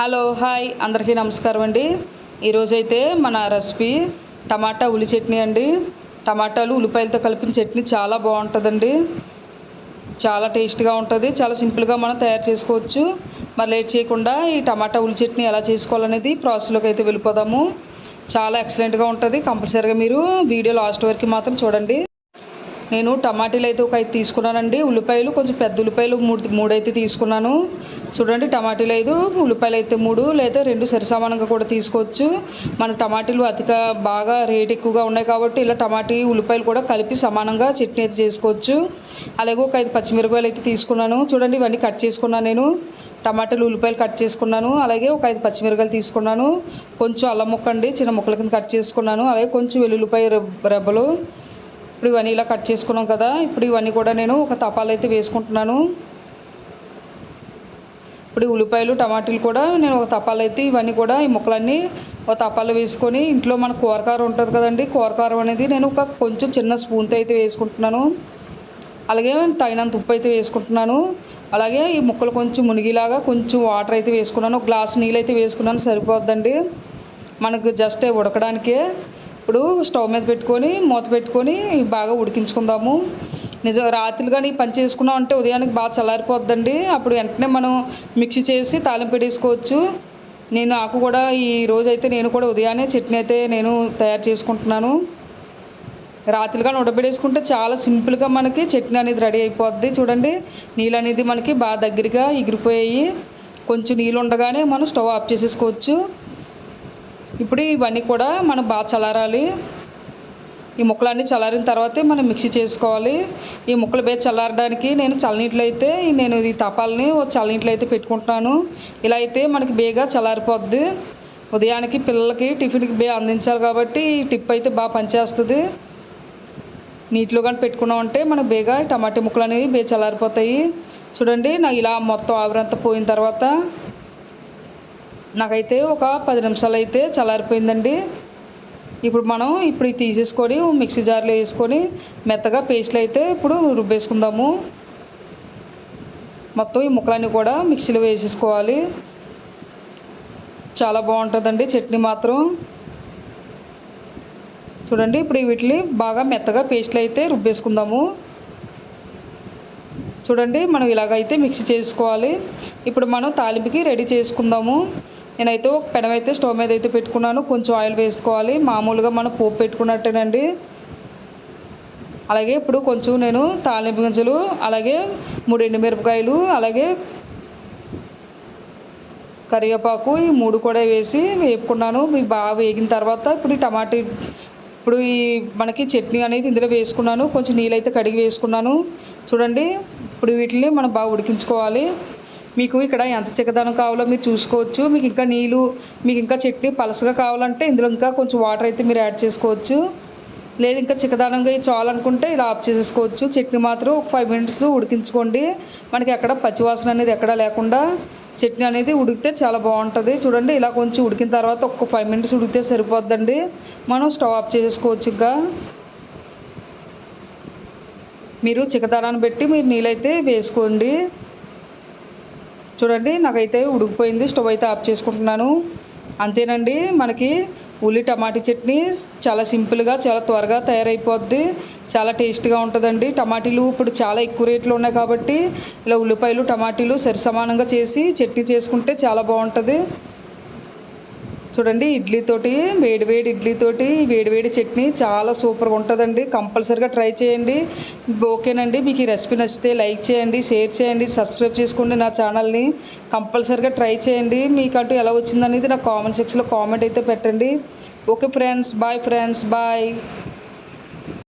Hello hi. అందరికీ నమస్కారం అండి. ఈరోజైతే మన రెసిపీ టమాటా ఉల్లి చట్నీ అండి. టమాటాలు ఉల్లిపాయలతో కలిపిన చట్నీ చాలా బాగుంటుందండి. చాలా టేస్ట్గా ఉంటుంది. చాలా సింపుల్గా మనం తయారు చేసుకోవచ్చు. మరి లేట్ చేయకుండా ఈ టమాటా ఉల్లి చట్నీ ఎలా చేసుకోవాలనేది ప్రాసెస్లోకి అయితే వెళ్ళిపోదాము. చాలా ఎక్సలెంట్గా ఉంటుంది. కంపల్సరీగా మీరు వీడియో లాస్ట్ వరకు మాత్రం చూడండి. నేను టమాటీలు అయితే ఒక ఐదు తీసుకున్నానండి. ఉల్లిపాయలు కొంచెం పెద్ద ఉల్లిపాయలు మూడు మూడు అయితే తీసుకున్నాను. చూడండి టమాటీలు ఐదు ఉల్లిపాయలు అయితే మూడు లేదా రెండు సరిసమానంగా కూడా తీసుకోవచ్చు. మన టమాటీలు అతిక బాగా రేట్ ఎక్కువగా ఉన్నాయి కాబట్టి ఇలా టమాటీ ఉల్లిపాయలు కూడా కలిపి సమానంగా చట్నీ అయితే చేసుకోవచ్చు. అలాగే ఒక ఐదు పచ్చిమిరపకాయలు అయితే తీసుకున్నాను. చూడండి ఇవన్నీ కట్ చేసుకున్నాను నేను. టమాటాలు ఉల్లిపాయలు కట్ చేసుకున్నాను. అలాగే ఒక ఐదు పచ్చిమిరపాయలు తీసుకున్నాను. కొంచెం అల్లం ముక్క అండి చిన్న ముక్కల కింద కట్ చేసుకున్నాను. అలాగే కొంచెం వెల్లుల్లిపాయ రెబ్బలు. ఇప్పుడు ఇవన్నీ ఇలా కట్ చేసుకున్నాం కదా ఇప్పుడు ఇవన్నీ కూడా నేను ఒక తపాలు అయితే వేసుకుంటున్నాను. ఇప్పుడు ఉల్లిపాయలు టమాటాలు కూడా నేను ఒక తపాలు అయితే ఇవన్నీ కూడా ఈ ముక్కలన్నీ ఒక తపాలు వేసుకొని ఇంట్లో మన కూరకారం ఉంటుంది కదండి కూరకారం అనేది నేను ఒక కొంచెం చిన్న స్పూన్తో అయితే వేసుకుంటున్నాను. అలాగే తగినంత ఉప్పు అయితే వేసుకుంటున్నాను. అలాగే ఈ ముక్కలు కొంచెం మునిగిలాగా కొంచెం వాటర్ అయితే వేసుకున్నాను. ఒక గ్లాస్ నీళ్ళు అయితే వేసుకున్నాను సరిపోద్దండి. మనకు జస్ట్ ఉడకడానికే ఇప్పుడు స్టవ్ మీద పెట్టుకొని మూత పెట్టుకొని బాగా ఉడికించుకుందాము. నిజం రాత్రులు కానీ పని చేసుకున్నాం అంటే ఉదయానికి బాగా చల్లారిపోద్దండి. అప్పుడు వెంటనే మనం మిక్సీ చేసి తాలింపు పెట్టేసుకోవచ్చు. నేను నాకు కూడా ఈ రోజైతే నేను కూడా ఉదయాన్నే చట్నీ అయితే నేను తయారు చేసుకుంటున్నాను. రాత్రి కానీ ఉడబెడేసుకుంటే చాలా సింపుల్గా మనకి చట్నీ అనేది రెడీ అయిపోద్ది. చూడండి నీళ్ళు అనేది మనకి బాగా దగ్గరగా ఎగిరిపోయాయి. కొంచెం నీళ్ళు ఉండగానే మనం స్టవ్ ఆఫ్ చేసేసుకోవచ్చు. ఇప్పుడు ఇవన్నీ కూడా మనం బాగా చల్లారాలి. ఈ ముక్కలన్నీ చల్లారిన తర్వాతే మనం మిక్సీ చేసుకోవాలి. ఈ ముక్కలు బేస్ చల్లారడానికి నేను చల్లనీటిలో అయితే నేను ఈ తపాలని ఓ చల్లనీటిలో అయితే పెట్టుకుంటున్నాను. ఇలా అయితే మనకి బేగా చల్లారిపోద్ది. ఉదయానికి పిల్లలకి టిఫిన్కి బే అందించాలి కాబట్టి ఈ టిప్ అయితే బాగా పనిచేస్తుంది. నీటిలో కానీ పెట్టుకున్నామంటే మనకు బేగా టమాటా ముక్కలు అనేవి బే చల్లారిపోతాయి. చూడండి నాకు ఇలా మొత్తం ఆవిరంతా పోయిన తర్వాత నాకైతే ఒక పది నిమిషాలు అయితే చల్లారిపోయిందండి. ఇప్పుడు మనం ఇప్పుడు తీసేసుకొని మిక్సీ జార్లో వేసుకొని మెత్తగా పేస్ట్లు అయితే ఇప్పుడు రుబ్బేసుకుందాము. మొత్తం ఈ ముక్కలన్నీ కూడా మిక్సీలో వేసేసుకోవాలి. చాలా బాగుంటుందండి చట్నీ మాత్రం. చూడండి ఇప్పుడు వీటిని బాగా మెత్తగా పేస్ట్లు అయితే రుబ్బేసుకుందాము. చూడండి మనం ఇలాగైతే మిక్సీ చేసుకోవాలి. ఇప్పుడు మనం తాలింపుకి రెడీ చేసుకుందాము. నేనైతే ఒక పెనమైతే స్టవ్ మీద అయితే పెట్టుకున్నాను. కొంచెం ఆయిల్ వేసుకోవాలి. మామూలుగా మనం పోపు పెట్టుకున్నట్టేనండి. అలాగే ఇప్పుడు కొంచెం నేను తాలింపు గింజలు అలాగే మూడు ఎండుమిరపకాయలు అలాగే కరివేపాకు ఈ మూడు కూడా వేసి వేపుకున్నాను. ఇవి బాగా వేగిన తర్వాత ఇప్పుడు ఈ టమాటీ ఇప్పుడు ఈ మనకి చట్నీ అనేది ఇందులో వేసుకున్నాను. కొంచెం నీళ్ళైతే కడిగి వేసుకున్నాను. చూడండి ఇప్పుడు వీటిని మనం బాగా ఉడికించుకోవాలి. మీకు ఇక్కడ ఎంత చిక్కదనం కావాలో మీరు చూసుకోవచ్చు. మీకు ఇంకా నీళ్ళు మీకు ఇంకా చట్నీ పలసగా కావాలంటే ఇందులో ఇంకా కొంచెం వాటర్ అయితే మీరు యాడ్ చేసుకోవచ్చు. లేదు ఇంకా చిక్కదనంగా చాలనుకుంటే ఇలా ఆఫ్ చేసేసుకోవచ్చు. చట్నీ మాత్రం ఒక ఫైవ్ మినిట్స్ ఉడికించుకోండి. మనకి ఎక్కడ పచ్చివాసన అనేది ఎక్కడ లేకుండా చట్నీ అనేది ఉడికితే చాలా బాగుంటుంది. చూడండి ఇలా కొంచెం ఉడికిన తర్వాత ఒక ఫైవ్ మినిట్స్ ఉడికితే సరిపోద్దండి. మనం స్టవ్ ఆఫ్ చేసేసుకోవచ్చు ఇంకా. మీరు చిక్కదనాన్ని బట్టి మీరు నీళ్ళైతే వేసుకోండి. చూడండి నాకైతే ఉడికిపోయింది స్టవ్ అయితే ఆఫ్ చేసుకుంటున్నాను. అంతేనండి మనకి ఉల్లి టమాటీ చట్నీ చాలా సింపుల్గా చాలా త్వరగా తయారైపోద్ది. చాలా టేస్ట్గా ఉంటుందండి. టమాటీలు ఇప్పుడు చాలా ఎక్కువ రేట్లు ఉన్నాయి కాబట్టి ఇలా ఉల్లిపాయలు టమాటీలు సరి సమానంగా చేసి చట్నీ చేసుకుంటే చాలా బాగుంటుంది. చూడండి ఇడ్లీతోటి వేడివేడి ఇడ్లీతోటి వేడివేడి చట్నీ చాలా సూపర్గా ఉంటుందండి. కంపల్సరీగా ట్రై చేయండి. ఓకేనండి మీకు ఈ రెసిపీ నచ్చితే లైక్ చేయండి షేర్ చేయండి సబ్స్క్రైబ్ చేసుకోండి నా ఛానల్ని. కంపల్సరీగా ట్రై చేయండి. మీకంటూ ఎలా వచ్చిందనేది నా కామెంట్ సెక్షన్లో కామెంట్ అయితే పెట్టండి. Okay friends bye friends bye.